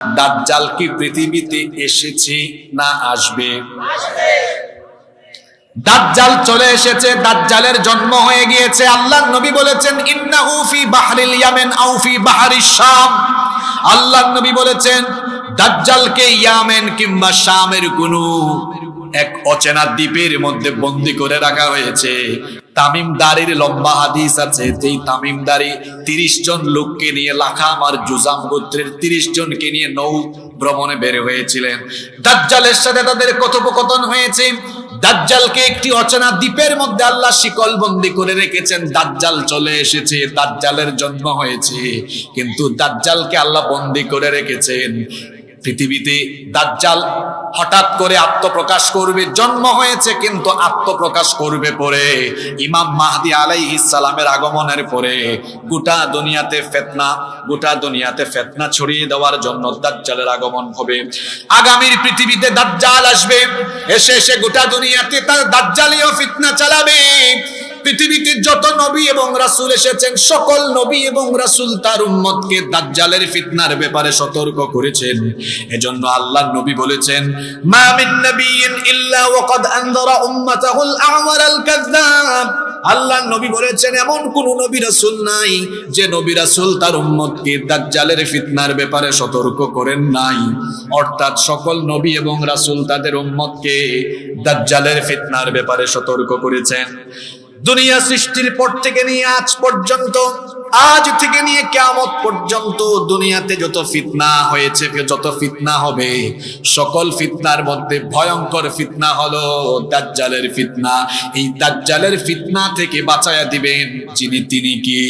দাজ্জাল কি পৃথিবীতে এসেছে না আসবে? দাজ্জাল চলে এসেছে, দাজ্জালের জন্ম হয়ে গিয়েছে। আল্লাহ নবী বলেছেন, ইন্নাহু ফি বাহরিল ইয়ামেন আও ফি বাহরিশ শাম। আল্লাহ নবী বলেছেন, দাজ্জালকে ইয়ামেন কিংবা শামের কোনো এক অচেনা দ্বীপের মধ্যে বন্দি করে রাখা হয়েছে। তামিমদারির লম্বা হাদিস আছে। যেই তামিমদারি তিরিশ জন লোককে নিয়ে, লাখাম আর জুজাম গোত্রের তিরিশ জনকে নিয়ে নৌ ভ্রমণে বের হয়েছিলেন। দাজ্জালের সাথে তাদের কথোপকথন হয়েছে। দাজ্জালকে একটি অচেনা দ্বীপের মধ্যে আল্লাহ শিকল বন্দি করে রেখেছেন। দাজ্জাল চলে এসেছে, দাজ্জালের জন্ম হয়েছে। কিন্তু দাজ্জালকে আল্লাহ বন্দি করে রেখেছেন। পৃথিবীতে দাজ্জাল হঠাৎ করে আত্মপ্রকাশ করবে, জন্ম হয়েছে কিন্তু আত্মপ্রকাশ করবে পরে। ইমাম মাহদি আলাইহিস সালামের আগমনের পরে গোটা দুনিয়াতে ফেতনা, গোটা দুনিয়াতে ফেতনা ছড়িয়ে দেওয়ার জন্য দাজ্জালের আগমন হবে। আগামীর পৃথিবীতে দাজ্জাল আসবে, এসে এসে গোটা দুনিয়াতে তার দাজ্জালীয় ফিতনা চালাবে। পৃথিবীতে যত নবী এবং রাসূল এসেছেন, সকল নবী এবং রাসুল তার উম্মতকে দাজ্জালের ফিতনার ব্যাপারে সতর্ক করেছেন। এজন্য আল্লাহর নবী বলেছেন, মা মিন নাবিয়্যিন ইল্লা ওয়াকাদ আনযারা উম্মাতাহুল আ'ওয়ার আল কাযযাব। আল্লাহর নবী বলেছেন, এমন কোন নবী রাসূল নাই যে নবী রাসূল তার উম্মতকে দাজ্জালের ফিতনার ব্যাপারে সতর্ক করেন নাই। অর্থাৎ সকল নবী এবং রাসূল তাদের উম্মতকে দাজ্জালের ফিতনার ব্যাপারে সতর্ক করেছেন। দুনিয়া সৃষ্টির পর থেকে নিয়ে আজ পর্যন্ত, আজ থেকে নিয়ে কেয়ামত পর্যন্ত দুনিয়াতে যত ফিতনা হয়েছে, যত ফিতনা হবে, সকল ফিতনার মধ্যে ভয়ঙ্কর ফিতনা হলো দাজ্জালের ফিতনা। এই দাজ্জালের ফিতনা থেকে বাঁচায়া দিবেন যিনি তিনি কি?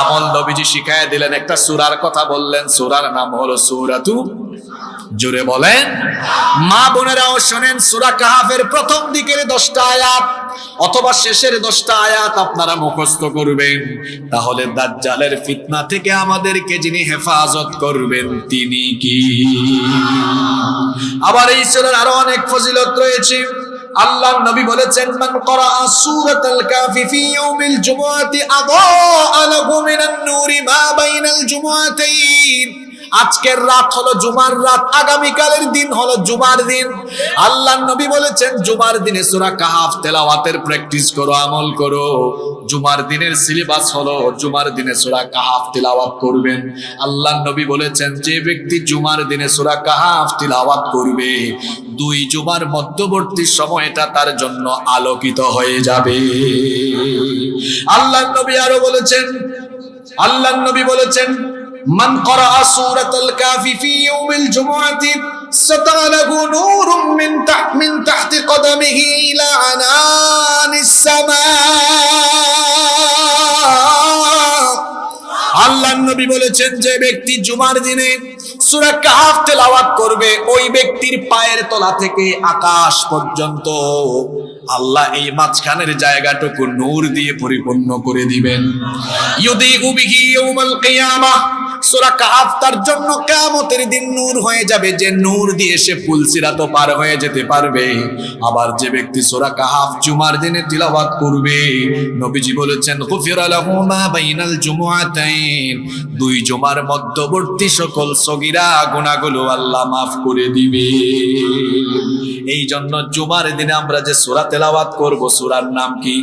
আমল নবীজি শিখায়া দিলেন একটা সূরার কথা বললেন, সূরার নাম হলো সূরাতু জোরে বলেন, মা বোনেরাও শোনেন সুরা কাহাফের প্রথম দিকের দশটা আয়াত অথবা শেষের দশটা আয়াত আপনারা মুখস্থ করবেন। তাহলে দাজ্জালের ফিতনা থেকে আমাদেরকে যিনি হেফাজত করবেন তিনি কি? আবার এই সূরার আরও অনেক ফজিলত রয়েছে। আল্লাহ নবী বলেছেন, মান করা সূরাতাল কাফি ফি ইয়াউমিল জুমআতি আদাআ লাহু মিনান নূরি মা বাইনাল জুমআতাইন। আজকের রাত হলো জুমার রাত, আগামীকালের দিন হলো জুমার দিন। আল্লাহ নবী বলেছেন, জুমার দিনে সূরা কাহাফ তেলাওয়াতের প্র্যাকটিস করো, আমল করো। জুমার দিনের সিলেবাস হলো, জুমার দিনে সূরা কাহাফ তেলাওয়াত করবেন। আল্লাহ নবী বলেছেন, যে ব্যক্তি জুমার দিনে সূরা কাহাফ তেলাওয়াত করবে, দুই জুমার মধ্যবর্তী সময়টা তার জন্য আলোকিত হয়ে যাবে। আল্লাহ নবী আরও বলেছেন আল্লাহ নবী বলেছেন من قرأ سورة الكاف في يوم الجمعة سطع له نور من تحت, من تحت قدمه إلى عنان السماء আল্লাহ নবী বলেছেন যে ব্যক্তি জুমার দিনে সুরা কাহাফ তেলাওয়াত করবে ওই ব্যক্তির পায়ের তলা থেকে আকাশ পর্যন্ত। আল্লাহ এই মাঝখানের জায়গাটুকু নূর দিয়ে পরিপূর্ণ করে দিবেন। ইউদি উবিহি ইয়াউমাল কিয়ামাহ সূরা কাহাফ তার জন্য কিয়ামতের দিন নূর হয়ে যাবে। যে নূর দিয়ে সে পুলসিরাত পার হয়ে যেতে পারবে। আবার যে ব্যক্তি সূরা কাহাফ জুমার দিনে তিলাওয়াত করবে, নবীজি বলেছেন মা বাইনাল দুই জুমার মধ্যবর্তী সকল সগিরা গুনাহগুলো আল্লাহ মাফ করে দিবে। এই জন্য জুমার দিনে আমরা যে সূরা তেলাওয়াত করব, সুরার নাম কি?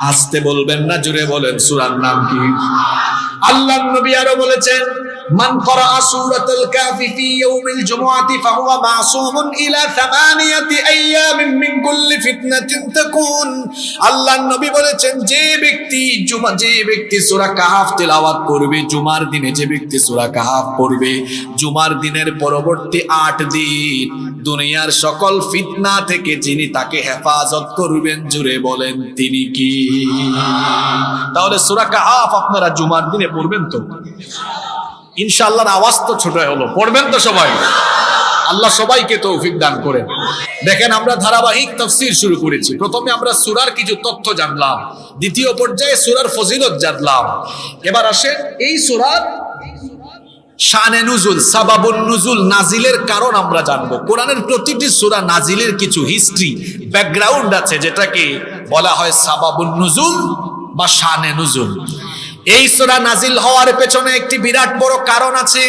আসতে বলবেন না জুড়ে বলেন, সুরার নাম কি? আল্লাহ নবী আরও বলেছেন মান করা আসুরাতুল কাফি ফি ইয়াউমিল জুমুআতি ফাহুয়া মাসুমুন ইলা সামানিয়াতি আইয়ামিন মিন কুল্লি ফিতনাতিন তাকুন। আল্লাহর নবী বলেছেন, যে ব্যক্তি জুমা, যে ব্যক্তি সূরা কাহাফ তেলাওয়াত করবে, জুমার দিনে যে ব্যক্তি সূরা কাহাফ পড়বে, জুমার দিনের পরবর্তী আট দিন দুনিয়ার সকল ফিতনা থেকে যিনি তাকে হেফাজত করবেন, জুড়ে বলেন তিনি কি? তাহলে সূরা কাহাফ আপনারা জুমার দিনে পড়বেন তো? ইনশাআল্লাহর আওয়াজ তো ছোট হলো। পড়বেন তো সবাই। আল্লাহ সবাইকে তৌফিক দান করেন। দেখেন আমরা ধারাবাহিক তফসির শুরু করেছি। প্রথমে আমরা সুরার কিছু তথ্য জানলাম। দ্বিতীয় পর্যায়ে সুরার ফজিলত জানলাম। এবার আসেন এই সুরার শানে নুজুল, সাবাবুন নুজুল, নাজিলের কারণ আমরা জানব। কোরআনের প্রতিটি সূরা নাজিলের কিছু হিস্ট্রি, ব্যাকগ্রাউন্ড আছে যেটাকে বলা হয় সাবাবুন নুজুল বা শানে নুজুল। এই সোরা নাজিল হওয়ার পেছনে একটি বিরাট বড় কারণ আছে।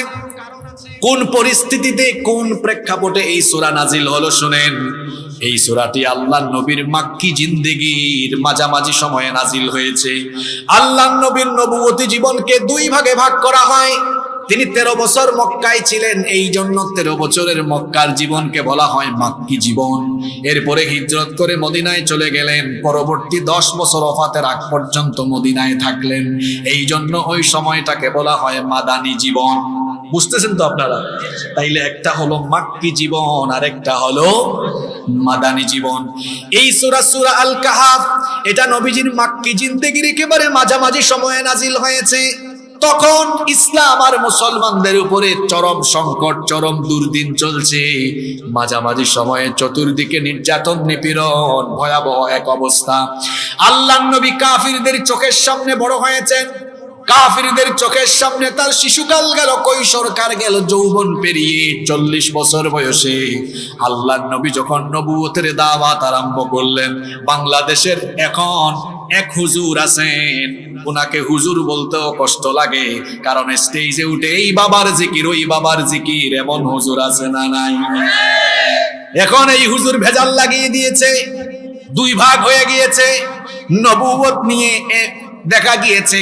কোন পরিস্থিতিতে কোন প্রেক্ষাপটে এই সোরা নাজিল হলো শুনেন। এই সোরাটি আল্লাহ নবীর মাক্কি জিন্দেগির মাঝামাঝি সময়ে নাজিল হয়েছে। আল্লাহ নবীর নবুয়তী জীবনকে দুই ভাগে ভাগ করা হয়। তিনি তেরো বছর মক্কায় ছিলেন। এই জন্য তেরো বছরের মক্কার জীবনকে বলা হয় মাক্কি জীবন। এরপরে হিজরত করে মদিনায় চলে গেলেন। পরবর্তী দশ বছর অফাতের আগ পর্যন্ত মদিনায় থাকলেন। এই জন্য ওই সময়টাকে বলা হয় মাদানী জীবন। বুঝতেছেন তো আপনারা? তাইলে একটা হলো মাক্কি জীবন আর একটা হলো মাদানী জীবন। এই সুরা সুরা আল কাহাফ এটা নবীজির মাক্কি জিন্দেগির একেবারে মাঝামাঝি সময়ে নাজিল হয়েছে। তখন ইসলাম আর মুসলমানদের উপরে চরম সংকট, চরম দুর্দিন চলছে। মাঝামাঝি সময়ে চতুর্দিকে নির্যাতন, নিপীড়ন, ভয়াবহ এক অবস্থা। আল্লাহ নবী কাফিরদের চোখের সামনে বড় হয়েছেন। কাফিরদের চোখের সামনে তার শিশুকাল গেল কৈশোরকার গেল যৌবন পেরিয়ে চল্লিশ বছর বয়সে। আল্লাহ নবী যখন নবুয়তের দাওয়াত আরম্ভ করলেন, বাংলাদেশের এখন এক হুজুর আছেন। ওনাকে হুজুর বলতেও কষ্ট লাগে, কারণ স্টেজে উঠে এই বাবার জিকির, ওই বাবার জিকির এমন হুজুর আছে না নাই? এখন এই হুজুর ভেজাল লাগিয়ে দিয়েছে, দুই ভাগ হয়ে গিয়েছে, নবুয়ত নিয়ে দেখা গিয়েছে।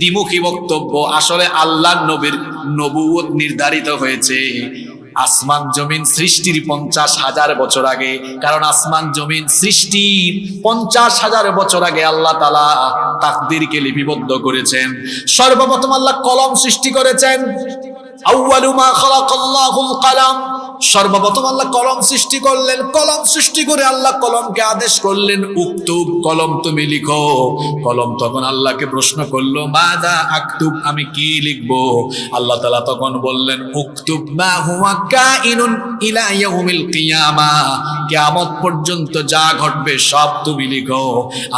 দ্বিমুখী বক্তব্য, আসলে আল্লাহ নবীর নবুয়ত নির্ধারিত হয়েছে। আসমান জমিন সৃষ্টির পঞ্চাশ হাজার বছর আগে, কারণ আসমান জমিন সৃষ্টির পঞ্চাশ হাজার বছর আগে আল্লাহ তালা তাকদিরকে লিপিবদ্ধ করেছেন। সর্বপ্রথম আল্লাহ কলম সৃষ্টি করেছেন। আউয়ালু মা খালাকাল্লাহুল কালাম। সর্বপ্রথম আল্লাহ কলম সৃষ্টি করলেন, কলম সৃষ্টি করে আল্লাহ কলমকে আদেশ করলেন, উক্তুব কলম তুমি লিখো। কলম তখন আল্লাহকে প্রশ্ন করল মাদা আক্তুব, আমি কি লিখব? আল্লাহ তাআলা তখন বললেন, উক্তুব মা হুয়া কাইনুন ইলা ইয়াউমিল কিয়ামা, কিয়ামত পর্যন্ত যা ঘটবে সব তুমি লিখো।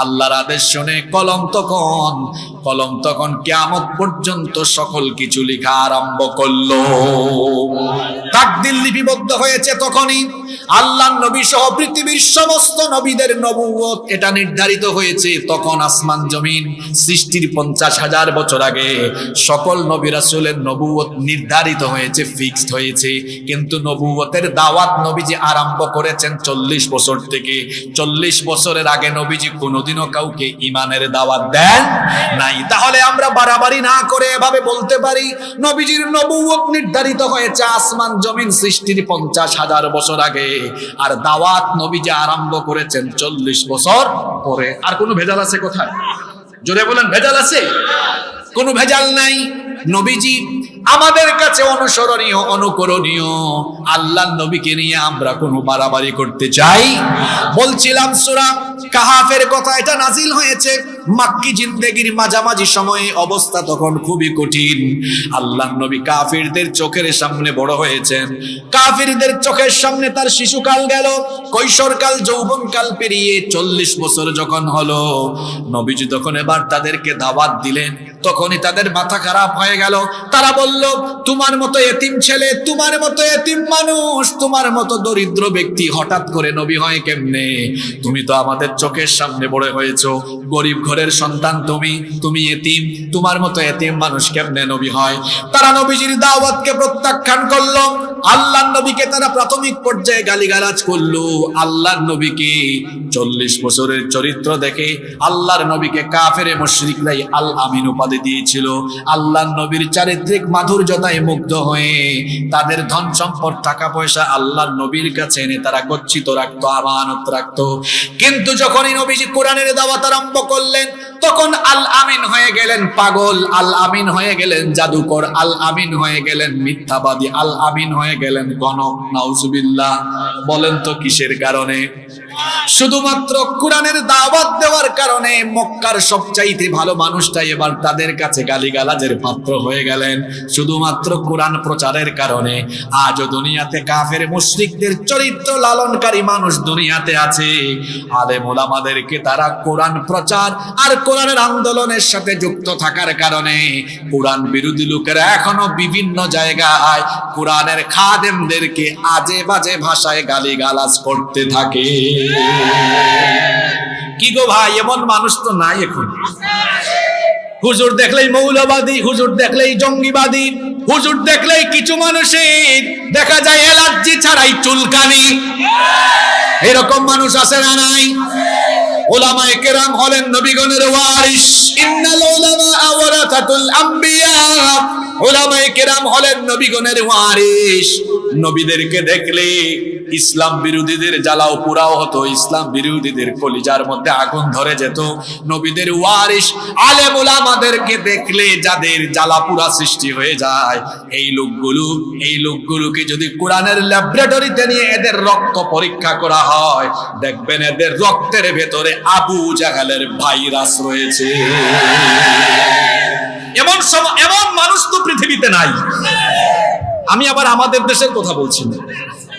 আল্লাহর আদেশ শুনে কলম তখন কলম তখন কিয়ামত পর্যন্ত সকল কিছু লিখা আরম্ভ করল। তাকদির লিপিবদ্ধ হয়েছে তখনই। আল্লাহ নবী সহ পৃথিবীর সমস্ত নবীদের নবুয়ত এটা নির্ধারিত হয়েছে তখন আসমান জমিন সৃষ্টির পঞ্চাশ হাজার বছর আগে। সকল নবী রাসূলের নবুয়ত নির্ধারিত হয়েছে ফিক্সড হয়েছে। কিন্তু নবুয়তের দাওয়াত নবীজি আরম্ভ করেছেন চল্লিশ বছর থেকে। চল্লিশ বছরের আগে নবীজি কোনোদিনও কাউকে ইমানের দাওয়াত দেন নাই। তাহলে আমরা বাড়াবাড়ি না করে এভাবে বলতে পারি, নবীজির নবুয়ত নির্ধারিত হয়েছে, আসমান জমিন সৃষ্টির পঞ্চাশ হাজার বছর আগে, আর দাওয়াত নবীজি আরম্ভ করেছেন চল্লিশ বছর পরে। আর কোনো ভেজাল আছে কোথায়? জোরে বলেন, ভেজাল আছে? কোনো ভেজাল নাই? নবীজি, আমাদের কাছে অনুসরণীয়, অনুকরণীয়। আল্লাহ নবীকে নিয়ে আমরা কোনো বাড়াবাড়ি করতে চাই? বলছিলাম, সুরা কাহাফের কথা, এটা নাজিল হয়েছে। মাক্কি জিন্দেগির মাঝামাঝি সময়ে অবস্থা তখন খুবই কঠিন। আল্লাহ নবী কাফিরদের চোখের সামনে বড় হয়েছেন। কাফিরদের চোখের সামনে তার শিশুকাল গেল। কৈশোরকাল, যৌবনকাল পেরিয়ে চল্লিশ বছর যখন হলো, নবীজি তখন এবার তাদেরকে দাওয়াত দিলেন। তখনই তাদের মাথা খারাপ হয়ে গেল। তারা বলল, তোমার মতো এতিম ছেলে, তোমার মতো এতিম মানুষ, তোমার মতো দরিদ্র ব্যক্তি হঠাৎ করে নবী হয় কেমনে? তুমি তো আমাদের চোখের সামনে বড় হয়েছো। গরিব ঘরের সন্তান তুমি তুমি এতিম, তোমার মতো এতিম মানুষ কেমনে নবী হয়? তারা নবীজির দাওয়াতকে প্রত্যাখ্যান করল আল্লাহ নবীকে তারা প্রাথমিক পর্যায়ে গালিগালাজ করল আল্লাহ নবীকে চল্লিশ বছরের চরিত্র দেখে আল্লাহর নবীকে কাফেরে মুশরিকরাই আল আমিন উপাধি দিয়েছিল। আল্লাহ নবীর চারিত্রিক মাধুর্যতায় মুগ্ধ হয়ে তাদের ধন সম্পদ, টাকা পয়সা আল্লাহর নবীর কাছে এনে তারা গচ্ছিত রাখতো, আমানত রাখতো। কিন্তু যখনই নবীজি কোরআনের দাওয়াত আরম্ভ করলেন, তখন আল আমিন হয়ে গেলেন পাগল, আল আমিন হয়ে গেলেন জাদুকর, আল আমিন হয়ে গেলেন মিথ্যাবাদী, আল আমিন হয়ে গেলেন গণক। নাউজুবিল্লাহ, বলেন তো কিসের কারণে? শুধুমাত্র কোরআনের দাওয়াত দেওয়ার কারণে মক্কার সবচাইতে ভালো মানুষটাই এবার তাদের কাছে গালিগালাজের পাত্র হয়ে গেলেন। শুধুমাত্র কোরআন প্রচারের কারণে আজও দুনিয়াতে কাফের মুশরিকদের চরিত্র লালনকারী মানুষ দুনিয়াতে আছে। আলেম ওলামাদেরকে তারা কোরআন প্রচার আর কোরআনের আন্দোলনের সাথে যুক্ত থাকার কারণে কোরআন বিরোধী লোকেরা এখনও বিভিন্ন জায়গায় কোরআনের খাদেমদেরকে আজে বাজে ভাষায় গালিগালাজ করতে থাকে। কি গো ভাই, এমন মানুষ তো নাই এখন। হুজুর দেখলেই মৌলবাদী, হুজুর দেখলেই জঙ্গিবাদী, হুজুর দেখলেই কিছু মানুষের, দেখা যায় অ্যালার্জি ছাড়াই চুলকানি। এরকম মানুষ আছে না নাই? ওলামায়ে কেরাম হলেন নবীগণের ওয়ারিস ইন্নাল উলামা আওরাতাতুল আম্বিয়া। ওলামায়ে কেরাম হলেন নবীগণের ওয়ারিস নবীদেরকে দেখলে ইসলাম বিরোধীদের জ্বালাও পুরাও হতো, ইসলাম বিরোধীদের কলিজার মধ্যে আগুন ধরে যেত। নবীদের ওয়ারিস আলেম ওলামাদেরকে দেখলে যাদের জ্বালা পুরা সৃষ্টি হয়ে যায়, এই লোকগুলো, এই লোকগুলোকে যদি কোরআনের ল্যাবরেটরিতে নিয়ে এদের রক্ত পরীক্ষা করা হয়, দেখবেন এদের রক্তের ভেতরে আবু জাহালের ভাইরাস রয়েছে। এমন এমন মানুষ তো পৃথিবীতে নাই। আমি আবার আমাদের দেশের কথা বলছি না।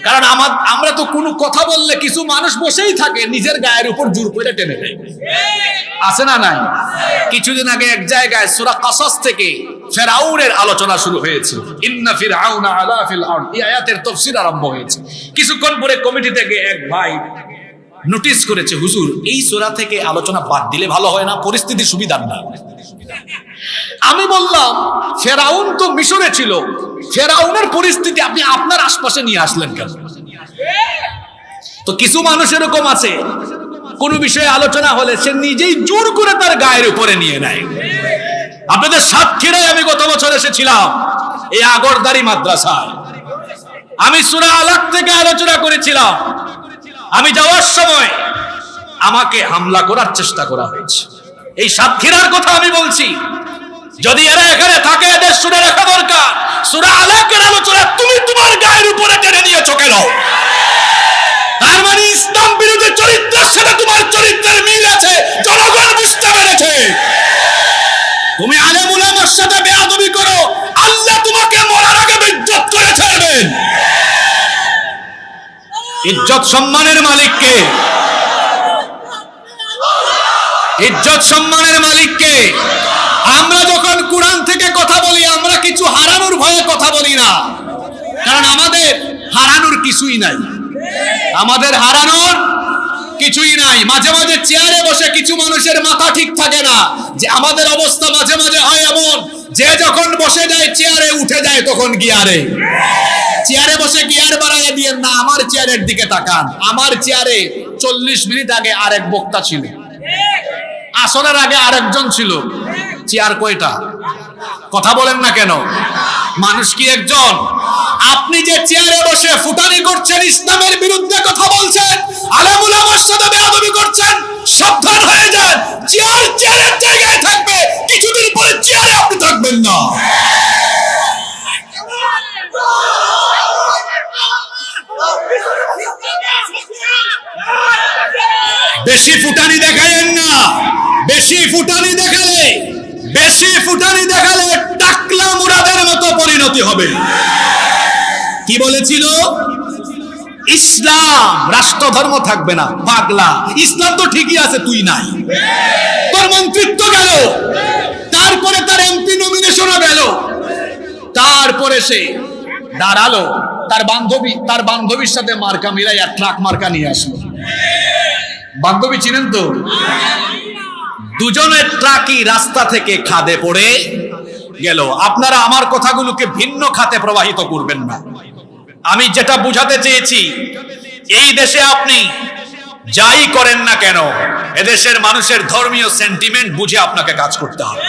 কারণ আমার, আমরা তো কোনো কথা বললে কিছু মানুষ বসেই থাকে, নিজের গায়ের উপর জোর করে টেনে দেয় আছে না নাই? কিছুদিন আগে এক জায়গায় সূরা কাসাস থেকে ফেরাউনের আলোচনা শুরু হয়েছে। ইন্না ফিরআউনা আলা ফিল আরদ এই আয়াতের তাফসীর আরম্ভ হয়েছে। কিছুক্ষণ পরে কমিটি থেকে এক ভাই নোটিস করেছে, হুজুর, এই সূরা থেকে আলোচনা বাদ দিলে ভালো হয় না, পরিস্থিতি সুবিধার না। আমি বললাম, ফেরাউন তো মিশরে ছিল। ফেরাউনের পরিস্থিতি আপনি আপনার আশপাশে নিয়ে আসলেন কেন? তো কিছু মানুষ এরকম আছে। কোন বিষয়ে আলোচনা হলে সে নিজেই জোর করে তার গায়ের উপরে নিয়ে নেয়। আপনাদের সাক্ষীরাই আমি গত বছর এসেছিলাম, এই আগরদারি মাদ্রাসায়। আমি সুরা আলাক থেকে আলোচনা করেছিলাম। আমি যাওয়ার সময় আমাকে হামলা করার চেষ্টা করা হয়েছে। এই সাক্ষীরার কথা আমি বলছি। যদি এরা এখানে থাকে, এদের শুনে রাখা দরকার। সুরা আলাকের আলোচনা তুমি তোমার গায়ের উপরে টেনে নিয়েছো কেন? তার মানে ইসলাম বিরোধী চরিত্রের সাথে তোমার চরিত্রের মিল আছে, জনগণ বুঝতে পেরেছে। তুমি আলেম উলামার সাথে বেয়াদবি করো, আল্লাহ তোমাকে মরার আগে ইজ্জত করে ছাড়বেন ইজ্জত সম্মানের মালিককে। ইজ্জত সম্মানের মালিককে। আমরা যখন কোরআন থেকে কথা বলি, আমরা কিছু হারানোর ভয়ে কথা বলি না। কারণ আমাদের হারানোর কিছুই নাই। আমাদের হারানোর কিছুই নাই। মাঝে মাঝে চেয়ারে বসে কিছু মানুষের মাথা ঠিক থাকে না যে আমাদের অবস্থা মাঝে মাঝে হয় এমন। যে যখন বসে যায়, চেয়ারে উঠে যায় তখন গিয়ারে। চেয়ারে বসে গিয়ার বাড়াইয়া দিয়ে, না, আমার চেয়ারের দিকে তাকান। আমার চেয়ারে চল্লিশ মিনিট আগে আরেক বক্তা ছিল। আসরের আগে আরেকজন ছিল। চেয়ার কয়টা? কথা বলেন না কেন? মানুষ কি একজন? আপনি যে চেয়ারে বসে ফুটানি করছেন, ইসলামের বিরুদ্ধে কথা বলছেন, আলেমুল আমার সাথে বেয়াদবি করছেন, সাবধান হয়ে যান। চেয়ার চেয়ারের জায়গায় থাকবে, কিছুদিন পরে চেয়ারে আপনি থাকবেন না। বেশি ফুটানি দেখালেন না। বেশি ফুটানি দেখালে বেশি ফুটানি দেখালে টাকলা মুরাদের মতো পরিণতি হবে। কি বলেছিল? ইসলাম রাষ্ট্র ধর্ম থাকবে না, পাগলা। ইসলাম তো ঠিকই আছে, তুই নাই। তোর মন্ত্রিত্ব গেল। তারপরে তার এমপি নমিনেশনও গেল। তারপরে সে দাঁড়াল। তার বান্ধবী, তার বান্ধবীর সাথে মার্কা মিলাইয়া ট্রাক মার্কা নিয়ে আসলো। বান্ধবী চিনেন তো? দুজনের ট্রাকই রাস্তা থেকে খাদে পড়ে গেল। আপনারা আমার কথাগুলোকে ভিন্ন খাতে প্রবাহিত করবেন না। আমি যেটা বুঝাতে চেয়েছি, এই দেশে আপনি যাই করেন না কেন, এদেশের মানুষের ধর্মীয় সেন্টিমেন্ট বুঝে আপনাকে কাজ করতে হবে।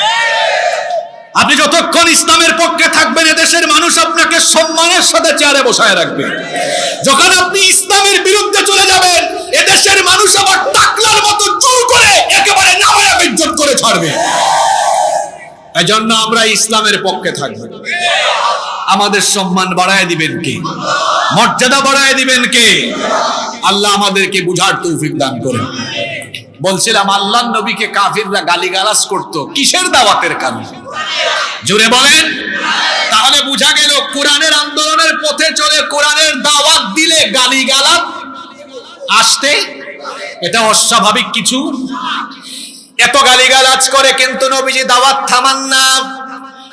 আপনি যতক্ষণ ইসলামের পক্ষে থাকবেন, এদেশের মানুষ আপনাকে সম্মানের সাথে চেয়ারে বসায় রাখবে। যখন আপনি ইসলামের বিরুদ্ধে চলে যাবেন, এদেশের মানুষ আবার টাকলার মতো জোর করে একেবারে নামায়া বিজ্জত করে ছাড়বে। এজন্য আমরা ইসলামের পক্ষে থাকব। আমাদের সম্মান বাড়ায় দিবেন কে? মর্যাদা বাড়ায় দিবেন কে? আল্লাহ আমাদেরকে বুঝার তৌফিক দান করেন। বলছিলাম আল্লাহ নবীকে কাফিররা গালিগালাজ করত। কিসের দাওয়াতের কারণে? জুড়ে বলেন, তাহলে বোঝা গেল কোরআনের আন্দোলনের পথে চলে কোরআনের দাওয়াত দিলে গালিগালাজ আসতে, এটা অস্বাভাবিক কিছু। এত গালিগালাজ করে কিন্তু নবীজি দাওয়াত থামান না।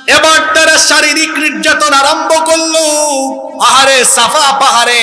এবার তারা শারীরিক নির্যাতন আরম্ভ করল। পাহাড়ে, সাফা পাহাড়ে।